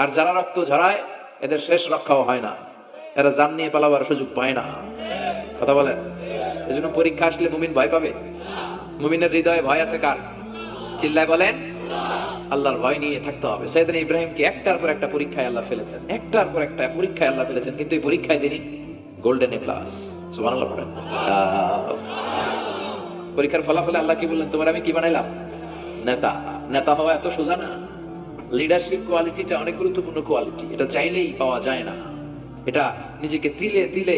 আর যারা রক্ত ঝরায়, এদের শেষ রক্ষাও হয় না। এরা জান নিয়ে পালাবার সুযোগ পায় না। কথা বলেন? এই জন্য পরীক্ষা আসলে মুমিন ভয় পাবে? মুমিনের হৃদয়ে ভয় আছে কার? চিল্লায় বলেন, আল্লাহর ভয় নিয়ে থাকতে হবে। সৈয়দিন ইব্রাহিমকে একটার পর একটা পরীক্ষায় আল্লাহ ফেলেছেন। একটার পর একটা পরীক্ষায় আল্লাহ ফেলেছেন। কিন্তু এই পরীক্ষায় তিনি গোল্ডেন এ প্লাস পরীক্ষার ফলাফলে আল্লাহ কি বললেন? তোমার আমি কি বানাইলাম? নেতা। নেতা হওয়া এত সোজা না। লিডারশিপ কোয়ালিটিটা অনেক গুরুত্বপূর্ণ কোয়ালিটি এটা চাইলেই পাওয়া যায় না। এটা নিজেকে তিলে তিলে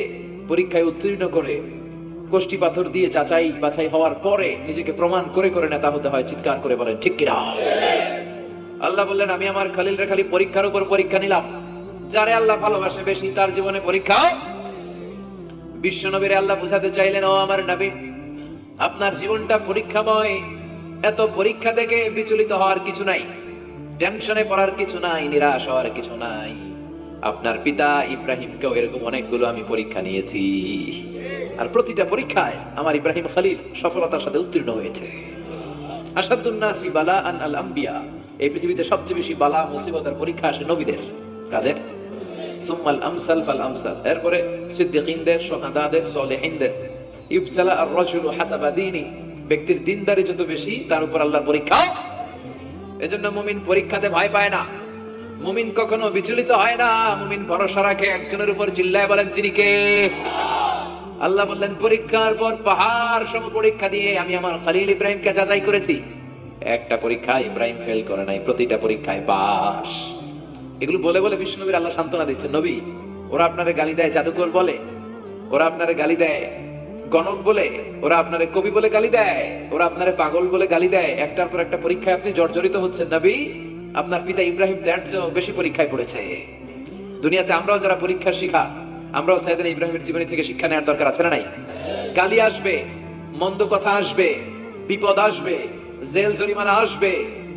পরীক্ষায় উত্তীর্ণ করে কোষ্টি পাথর দিয়ে যাচাই বাছাই হওয়ার পরে নিজেকে প্রমাণ করে করে নেতা হতে হয়, চিৎকার করে বলেন, ঠিক কিনা? আল্লাহ বললেন, আমি আমার খালিল রে খালি পরীক্ষার উপর পরীক্ষা নিলাম। যারে আল্লাহ ভালোবাসে বেশি, তার জীবনে পরীক্ষা বিশ্ব নবীরে আল্লাহ বুঝাতে চাইলেন, ও আমার নবী, আপনার জীবনটা পরীক্ষাময়। এত পরীক্ষা থেকে বিচলিত হওয়ার কিছু নাই। টেনশনে পড়ার কিছু নাই, নিরাশ হওয়ার কিছু নাই। আপনার পিতা ইব্রাহিমকেও এরকম অনেকগুলো আমি পরীক্ষা নিয়েছি। আর প্রতিটা পরীক্ষায় আমার ইব্রাহিম খালিল সফলতার সাথে উত্তীর্ণ হয়েছে। আসাদুন্নাসি বালা আন আল আম্বিয়া, এই পৃথিবীতে সবচেয়ে বেশি বালা মুসিবতের পরীক্ষা আসে নবীদের কাদের সুম্মাল আমসাল ফাল আমসাল, এরপরে সিদ্দিকিনদের, সোহাদাদের, সলেহিনদের। আর ব্যক্তির দিনদারি যত বেশি, তার উপর আল্লাহর পরীক্ষা এজন্য মুমিন পরীক্ষাতে ভয় পায় না। মুমিন কখনো বিচলিত হয় না। মুমিন ভরসা রাখে, একজনের উপর চিল্লায় বলেন, যিনি কে? আল্লাহ বললেন, পরীক্ষার পর পাহাড় সম পরীক্ষা দিয়ে আমি আমার খালিল ইব্রাহিমকে যাচাই করেছি। একটা পরীক্ষা ইব্রাহিম ফেল করে নাই, প্রতিটা পরীক্ষায় পাস এগুলো বলে বলে বিষ্ণুনবীর আল্লাহ সান্ত্বনা দিচ্ছে নবী, ওরা আপনারে গালি দেয়, জাদুকর বলে। ওরা আপনারে গালি দেয় গণক বলে, ওরা আপনারে কবি বলে গালি দেয়, ওরা আপনারে পাগল বলে গালি দেয়। একটার পর একটা পরীক্ষায় আপনি জর্জরিত হচ্ছেন, নবী। আপনার পিতা ইব্রাহিম তার বেশি পরীক্ষায় পড়েছে। দুনিয়াতে আমরাও যারা পরীক্ষা শিখা, আমরাও সাইদিন ইব্রাহিমের জীবনী থেকে শিক্ষা নেওয়ার দরকার আছে না নাই? গালি আসবে, মন্দ কথা আসবে, বিপদ আসবে, জেল জরিমানা আসবে,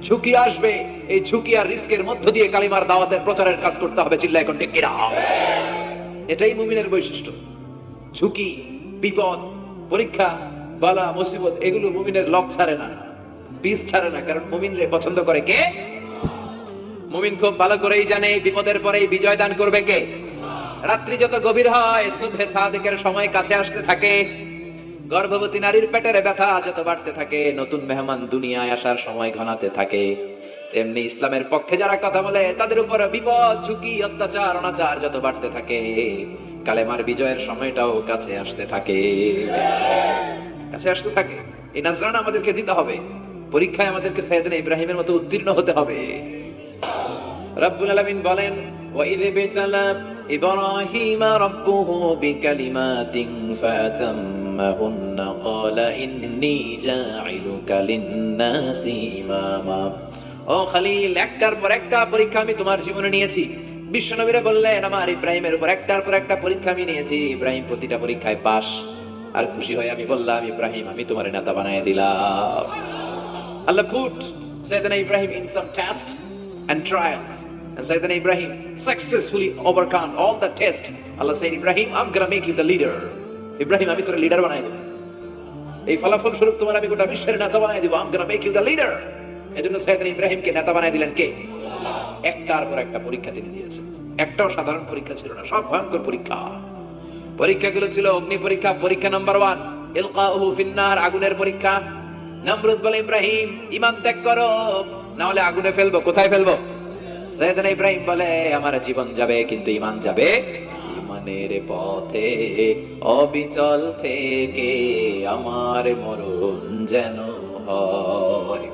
ঝুঁকি আসবে। এই ঝুঁকি আর রিস্কের মধ্য দিয়ে কালিমার দাওয়াতের প্রচারের কাজ করতে হবে চিল্লা এখন এটাই মুমিনের বৈশিষ্ট্য। ঝুঁকি বিপদ, পরীক্ষা, বালা, মুসিবত, এগুলো মুমিনের লক ছাড়ে না, পিস ছাড়ে না, কারণ মুমিনরে পছন্দ করে কে? মুমিন খুব ভালো করেই জানে, বিপদের পরেই বিজয় দান করবে কে? রাত্রি যত গভীর হয় সুবহে সাদেকের সময় কাছে আসতে থাকে। গর্ভবতী নারীর পেটের ব্যথা যত বাড়তে থাকে, নতুন মেহমান দুনিয়ায় আসার সময় ঘনাতে থাকে। তেমনি ইসলামের পক্ষে যারা কথা বলে, তাদের উপর বিপদ, ঝুঁকি, অত্যাচার, অনাচার যত বাড়তে থাকে। কালেমার বিজয়ের সময়টাও কাছে আসতে থাকে কাছে আসতে থাকে এই নাজরানা আমাদেরকে দিতে হবে পরীক্ষায় আমাদেরকে সাইয়েদিন ইব্রাহিমের মতো উত্তীর্ণ হতে হবে রব্বুল আলামিন বলেন وَإِذِ ابْتَلَى إِبْرَاهِيمَ رَبُّهُ بِكَلِمَاتٍ فَأَتَمَّهُنَّ قَالَ إِنِّي جَاعِلُكَ لِلنَّاسِ إِمَامًا ও খালিল একটার পর একটা পরীক্ষা আমি তোমার জীবনে নিয়েছি বিশ্বনবীরা বললেন, আমার ইব্রাহিমের উপর একটার পর একটা পরীক্ষা আমি নিয়েছি। ইব্রাহিম প্রতিটা পরীক্ষায় পাস আর খুশি হয়ে আমি বললাম, ইব্রাহিম, আমি তোমার নেতা বানিয়ে দিলাম। Allah put Sayyidina Ibrahim in some test and trials Sayyidina Ibrahim successfully overcome all the test Allah Sayyid Ibrahim I'm gonna make you the leader Ibrahim, আমি তোর লিডার বানাই দেবো। এই ফলাফল স্বরূপ তোমার আমি গোটা বিশ্বের নেতা বানাই দিব। I'm gonna make you the leader এজন্য সাইদানা ইব্রাহিমকে নেতা বানাই দিলেন কে? একটার পর একটা পরীক্ষা তিনি দিয়েছেন। একটাও সাধারণ পরীক্ষা ছিল না, সব ভয়ঙ্কর পরীক্ষা। পরীক্ষাগুলো ছিল অগ্নি পরীক্ষা পরীক্ষা নাম্বার ওয়ান ইলকাউহু ফিন্নার, আগুনের পরীক্ষা। নমরুদ বলে, ইব্রাহিম ইমান ত্যাগ করো না হলে আগুনে ফেলব, কোথায় ফেলব? সৈয়দনা ইব্রাহিম বলে, আমার জীবন যাবে, কিন্তু ইমান যাবে ইমানের পথে। অবিচল থেকে আমার মরণ যেন হয়।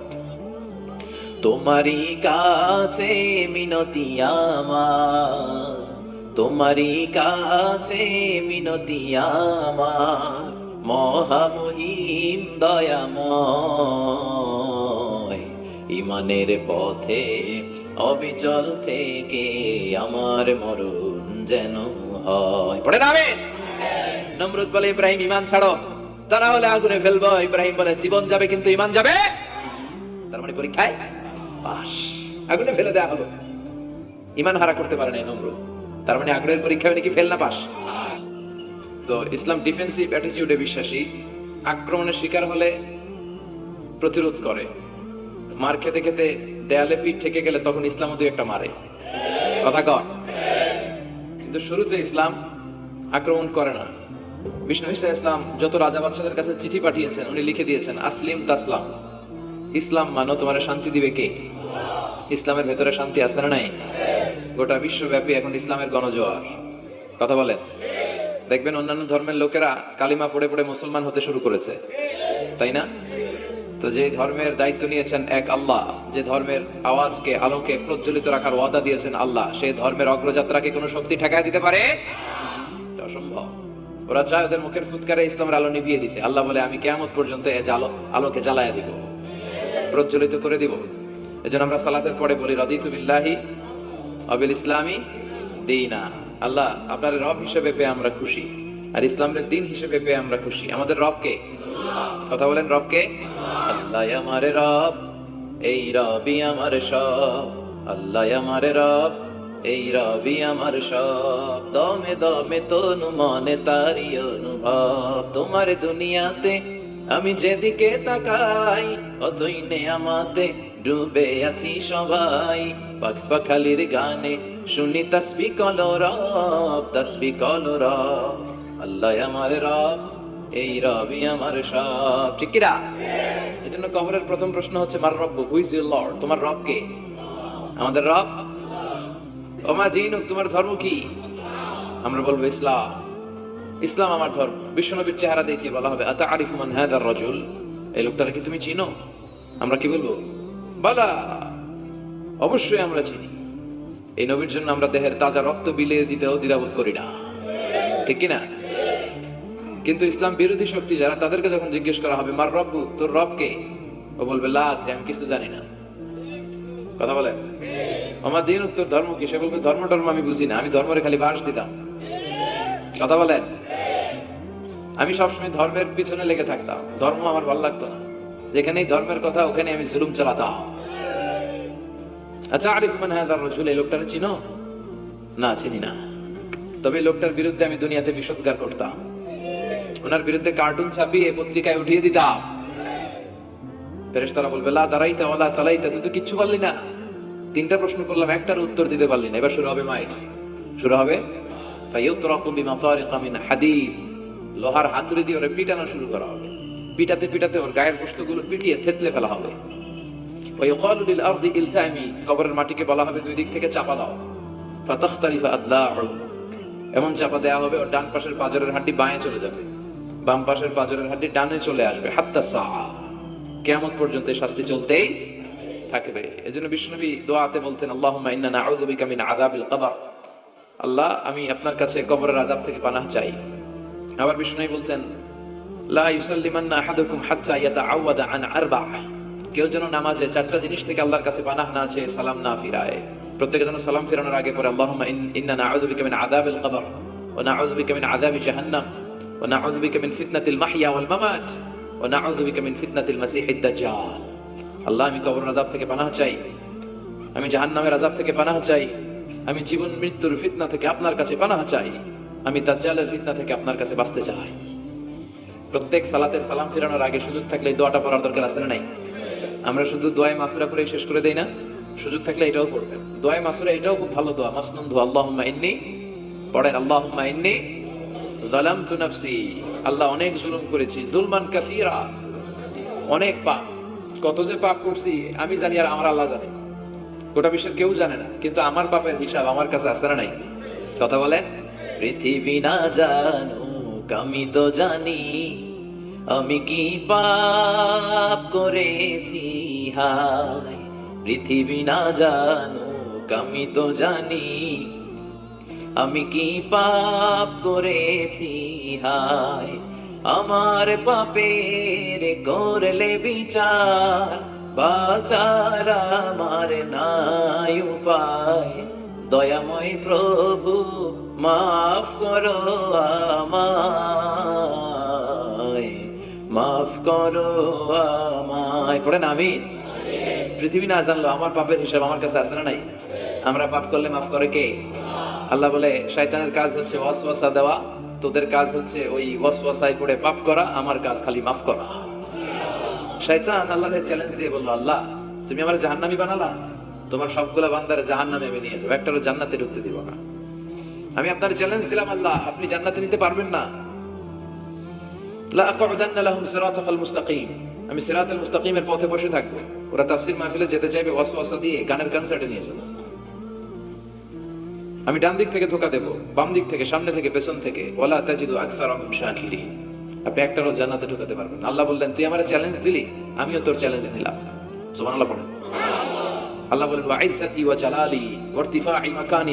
তোমারই কাছে মিনতি আমার। তোমারই কাছে মিনতি আমার। মহামহিম দয়াময়, ইমানের পথে অবিচল থেকে আমার মরণ যেন হয়। পড়ে নামে নমরুদ বলে, ইব্রাহিম ইমান ছাড়ো। তা না হলে আগুনে ফেলব। ইব্রাহিম বলে, জীবন যাবে, কিন্তু ইমান যাবে? তার মানে পরীক্ষায় আগুনে ফেলে দেয়া হলো। ইমান হারা করতে পারে নাই নমরুদ। তার মানে আগুনের পরীক্ষায় নাকি ফেল না পাস? তো ইসলাম ডিফেন্সিভ অ্যাটিটিউডে বিশ্বাসী। আক্রমণের শিকার হলে প্রতিরোধ করে। মার খেতে খেতে দেয়ালে পিঠ থেকে গেলে তখন ইসলাম দুই একটা মারে। কথা কর কিন্তু শুরুতে ইসলাম আক্রমণ করে না। বিষ্ণু ইসা ইসলাম যত রাজা বাদশাদের কাছে চিঠি পাঠিয়েছেন, উনি লিখে দিয়েছেন, আসলিম তাসলাম। ইসলাম মানো, তোমার শান্তি দিবে কে? ইসলামের ভেতরে শান্তি আছে না নাই? গোটা বিশ্বব্যাপী এখন ইসলামের গণজোয়ার। কথা বলেন? দেখবেন অন্যান্য ধর্মের লোকেরা কালিমা পড়ে পড়ে মুসলমান হতে শুরু করেছে। তাই না? তো যে ধর্মের দায়িত্ব নিয়েছেন এক আল্লাহ, যে ধর্মের আওয়াজকে, আলোকে প্রজ্বলিত রাখার ওয়াদা দিয়েছেন আল্লাহ সেই ধর্মের অগ্রযাত্রাকে কোনো শক্তি ঠেকায় দিতে পারে? অসম্ভব। ওরা চায় ওদের মুখের ফুৎকারে ইসলামের আলো নিভিয়ে দিতে। আল্লাহ বলে, আমি কেমন পর্যন্ত এ জালো, আলোকে জ্বালায় দিব। প্রজ্বলিত করে দিব। এজন্য আমরা সালাতের পরে বলি, রদিতু বিল্লাহি অবিল ইসলামী দিনা। আল্লাহ আপনার রব হিসেবে পেয়ে আমরা খুশি আর ইসলামের দিন হিসেবে পেয়ে আমরা খুশি। আমাদের রবকে কথা বলেন রবকে আল্লাহ আমারে রব, এই রবি আমার সব। আল্লাহ আমারে রব, এই রবি আমার সব। দমে দমে তনু মনে তারি অনুভব। তোমার দুনিয়াতে আমি যেদিকে তাকাই, অতই নে আমাতে ডুবে আছি সবাই। পাখ পাখালির গানে শুনি তসবি কলো রব, তসবি কলো রব। আল্লাহ আমার রব, এই রবি আমার সব। ঠিক কিরা এই জন্য কবরের প্রথম প্রশ্ন হচ্ছে, মার রব হুইজ ইউর লর্ড তোমার রব কে? আমাদের রব? ওমা দিনুক তোমার ধর্ম কি? আমরা বলব ইসলাম। ইসলাম আমার ধর্ম। বিশ্বনবীর চেহারা দেখিয়ে বলা হবে আতা আরিফু মান হাদার রাজুল? এই লোকটাকে কি তুমি চিনো? আমরা কি বলব? বলা, অবশ্যই আমরা চিনি। এই নবীর জন্য আমরা দেহের তাজা রক্ত বিলিয়ে দিতেও দ্বিধাবোধ করি না। ঠিক কি না কিন্তু ইসলাম বিরোধী শক্তি যারা, তাদেরকে যখন জিজ্ঞেস করা হবে, মার রব্বু তোর রব কে? ও বলবে যে আমি কিছু জানি না। কথা বলে? আমার দিন উত্তর ধর্ম কি? সে বলবে, ধর্ম টর্ম আমি বুঝি না। আমি ধর্মরে খালি বাস দিতাম। কথা বলেন? আমি সবসময় ধর্মের পিছনে লেগে থাকতাম। ধর্ম আমার ভালো লাগতো না। যেখানেই ধর্মের কথা ওখানে আমি জুলুম চালাতাম। আচ্ছা আরিফ মান হাদার রসুল, এই লোকটারে চিনো? না, চিনি না। তবে লোকটার বিরুদ্ধে আমি দুনিয়াতে বিষোদ্গার করতাম। ওনার বিরুদ্ধে কার্টুন ছাপিয়ে পত্রিকায় উঠিয়ে দিতাম। ফেরেশতারা বলবে, লা দাঁড়াইতা ওলা তালাইতা। তুই তো কিচ্ছু পারলি না। তিনটা প্রশ্ন করলাম, একটার উত্তর দিতে পারলি না। এবার শুরু হবে মাইক। শুরু হবে? ফাইয়ুতরাকু বিমাতারিকা মিন হাদিদ। লোহার হাতুড়ি দিয়ে ওরে পিটানো শুরু করা হবে। পিটাতে পিটাতে ওর গায়ের বস্তুগুলো পিটিয়ে থেতলে ফেলা হবে। ওয়াইকালু লিল আরদি ইলতামি কবরের মাটিকে বলা হবে দুই দিক থেকে চাপা দাও। ফাতাখতালিফা আদলাহু। এমন চাপা দেয়া হবে, ওর ডান পাশের পাজরের হাড্ডি বাঁয়ে চলে যাবে। বাম পাশের পাজরের হাড্ডি ডানে চলে আসবে, হাত্তা সা কেমন পর্যন্ত শাস্তি চলতেই থাকবে। এজন্য বিষ্ণুনবী দোয়াতে বলতেন, আল্লাহুম্মা ইন্না নাউযু বিকা মিন আযাবিল কবর। আল্লাহ, আমি আপনার কাছে কবরের আযাব থেকে পানাহ চাই। আবার বিষ্ণুনবী বলতেন ইউসাল্লিমান্না আন আরবা কেউ যেন নামাজে চারটা জিনিস থেকে আল্লাহর কাছে পানাহ না চেয়ে সালাম না ফিরায়। প্রত্যেকে সালাম ফিরানোর আগে পরে আল্লাহুম্মা ইন- ইন্না মিন আযাবি জাহান্নাম মাসিহিদ দাজ্জাল। আল্লাহ, আমি কবর আযাব থেকে পানাহ চাই। আমি জাহান্নামের আযাব থেকে পানাহ চাই। আমি জীবন মৃত্যুর ফিতনা থেকে আপনার কাছে পানাহ চাই। আমি তার দাজ্জালের ফিতনা থেকে আপনার কাছে বাঁচতে চাই। প্রত্যেক সালাতের সালাম ফিরানোর আগে সুযোগ থাকলে দোয়াটা পড়ার দরকার আছে নাই? আমরা শুধু দোয়ায় মাসুরা করে শেষ করে দেই না? সুযোগ থাকলে এটাও পড়বেন। দোয়ায় মাসুরা এটাও খুব ভালো দোয়া। মাসনুন দোয়া, আল্লাহুম্মা ইন্নি। পড়েন, আল্লাহুম্মা ইন্নি। যালামতু নাফসি। আল্লাহ অনেক জুলুম করেছি, জুলমান কাসীরা। অনেক পাপ। কত যে পাপ করছি, আমি জানি আর আমার আল্লাহ জানে। গোটা বিশ্বের কেউ জানে না, কিন্তু আমার বাপের হিসাব আমার কাছে আছে না নাই। কথা বলেন? পৃথিবী না জানুক, আমি তো জানি, আমি কি পাপ করেছি? হায়, পৃথিবী না জানুক, আমি তো জানি, আমি কি পাপ করেছি? হায়, আমার পাপের করলে বিচার বাচার আমার নাই উপায়। দয়াময় প্রভু, মাফ করো আমায়। মাফ করো আমায়। পড়েন আমি? পৃথিবী না জানলো, আমার পাপের হিসাব আমার কাছে আছে না নাই? আমরা পাপ করলে মাফ করে কে? আল্লাহ বলে, শয়তানের কাজ হচ্ছে ওয়াসওয়াসা দেওয়া, তোদের কাজ হচ্ছে ওই ওয়াসওয়াসায় পড়ে পাপ করা, আমার কাজ খালি মাফ করা। শয়তান আল্লাহর চ্যালেঞ্জ দিয়ে বলল, আল্লাহ, তুমি আমার জাহান্নামি বানালা? তোমার সবগুলা বান্দারে জাহান্নামে আমি নিয়ে যাব, একটারও জান্নাতে ঢুকতে দিব না। আমি আপনার চ্যালেঞ্জ দিলাম, আল্লাহ, আপনি জান্নাতে নিতে পারবেন না। আমি সিরাতাল মুস্তাকিমের পথে বসে থাকব। ওরা তাফসীর মাহফিলে যেতে চাইবে, ওয়াসওয়াসা দিয়ে গানের কনসার্টে নিয়ে যাব। আমি ডান দিক থেকে ধোকা দেব, বাম দিক থেকে, সামনে থেকে, পেছন থেকে। ওলা তাজিদু আকসারহুম শাকিরিন। আপনি একটারও জান্নাতে ঢুকাতে পারবেন আল্লাহ বললেন, তুই আমার চ্যালেঞ্জ দিলি, আমিও তোর চ্যালেঞ্জ নিলাম। সুবহানাল্লাহ পড়েন। আল্লাহ বলেন, ওয়া জালালি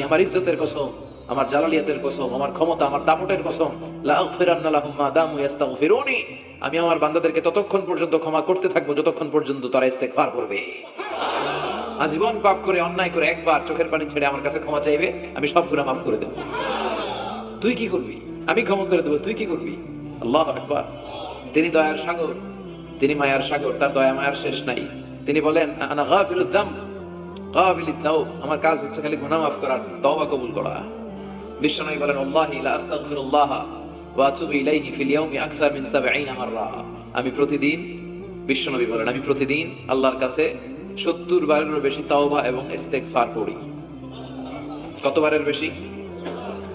আমার ইজ্জতের কসম, আমার জালালিয়াতের কসম, আমার ক্ষমতা, আমার দাপটের কসম, লা আগফিরান্না লাহুম মা দামু ইস্তাগফিরুনি আমি আমার বান্দাদেরকে ততক্ষণ পর্যন্ত ক্ষমা করতে থাকব, যতক্ষণ পর্যন্ত তারা ইস্তেগফার করবে। আজীবন পাপ করে, অন্যায় করে একবার চোখের পানি ছেড়ে আমার কাছে ক্ষমা চাইবে, আমি সব গুণা মাফ করে দেবো। তুই কি করবি? আমি ক্ষমা করে দেবো, তুই কি করবি? আল্লাহ একবার তিনি দয়ার সাগর, তিনি মায়ার সাগর, তার দয়া মায়ার শেষ নাই। তিনি বলেন, আনা গাফিরুদ যাম কাবিলিত তাও আমার কাজ হচ্ছে খালি গুনাহ মাফ করার, তওবা কবুল করা। বিশ্বনবী বলেন, আল্লাহি লা আস্তাগফিরুল্লাহ ওয়া আতুবু ইলাইহি ফিল ইয়াউমি আকসার মিন 70 মাররা। আমি প্রতিদিন, বিশ্বনবী বলেন, আমি প্রতিদিন আল্লাহর কাছে সত্তর বারেরও বেশি তাওবা এবং ইস্তেগফার পড়ি। কতবারের বেশি?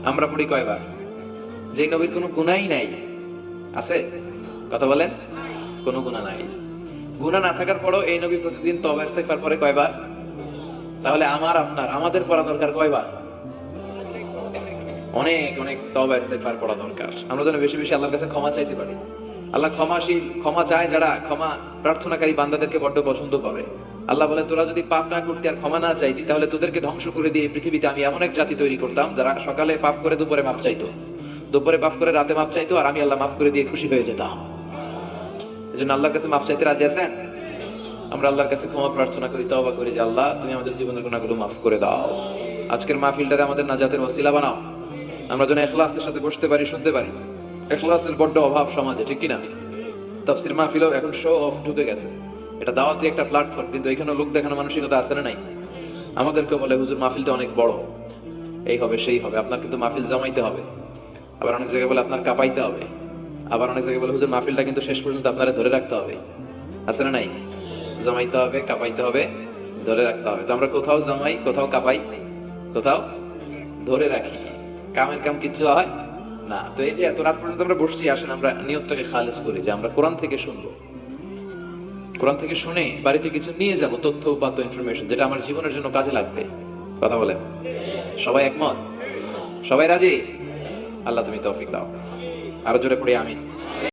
আমরা পড়ি কয়বার? যে নবীর কোনো গুনাই নাই আছে? কথা বলেন। কোনো গুনাহ নাই। গুনাহ না থাকার পরও এই নবী প্রতিদিন তওবা ইস্তেগফার পরে কয়বার? তাহলে আমার, আপনার, আমাদের পড়া দরকার কয়বার? অনেক অনেক তওবা ইস্তেগফার পড়া দরকার। আমরা যেন বেশি বেশি আল্লাহর কাছে ক্ষমা চাইতে পারি। আল্লাহ ক্ষমাশীল, ক্ষমা চায় যারা, ক্ষমা প্রার্থনাকারী বান্দাদেরকে বড্ড পছন্দ করে। আল্লাহ বলে তোরা যদি পাপ না করতে আর ক্ষমা না চাইতি, তাহলে তোদেরকে ধ্বংস করে দিয়ে পৃথিবীতে আমি এমন এক জাতি তৈরি করতাম যারা সকালে পাপ করে দুপুরে মাফ চাইতো। দুপুরে পাপ করে, রাতে মাফ চাইতো আর আমি আল্লাহ মাফ করে দিয়ে খুশি হয়ে যেতাম। এই জন্য আল্লাহর কাছে মাফ চাইতে রাজি আছেন? আমরা আল্লাহর কাছে ক্ষমা প্রার্থনা করি, তওবা করি যে আল্লাহ, তুমি আমাদের জীবনের গুণাগুলো মাফ করে দাও। আজকের মাহফিলটারে আমাদের নাজাতের ওসিলা বানাও। আমরা যেন এখলাসের সাথে বসতে পারি, শুনতে পারি। এখলাসের বড্ড অভাব সমাজে, ঠিক কিনা? তাফসির মাহফিলও এখন শো অফ ঢুকে গেছে। এটা দাওয়াতি একটা প্ল্যাটফর্ম কিন্তু এখানে লোক দেখানো মানসিকতা আছে না নাই? আমাদেরকে বলে, হুজুর, মাহফিলটা অনেক বড়। এই হবে, সেই হবে। আপনার কিন্তু মাহফিল জমাইতে হবে। আবার অনেক জায়গায় বলে আপনার কাঁপাইতে হবে। আবার অনেক জায়গায় বলে, হুজুর, মাহফিলটা কিন্তু শেষ পর্যন্ত আপনারা ধরে রাখতে হবে। আছে না নাই? জমাইতে হবে, কাঁপাইতে হবে, ধরে রাখতে হবে। তো আমরা কোথাও জমাই, কোথাও কাঁপাই, কোথাও ধরে রাখি। কামের কাম কিচ্ছু হয়? না। তো এই যে এত রাত পর্যন্ত আমরা বসছি, আসেন আমরা নিয়তটাকে খালেজ করি যে আমরা কোরআন থেকে শুনব। কোরআন থেকে শুনে বাড়িতে কিছু নিয়ে যাব, তথ্য, উপাত্ত ইনফরমেশন যেটা আমার জীবনের জন্য কাজে লাগবে। কথা বলেন? সবাই একমত? সবাই রাজি? আল্লাহ তুমি তৌফিক দাও আরও জোরে পড়ি আমি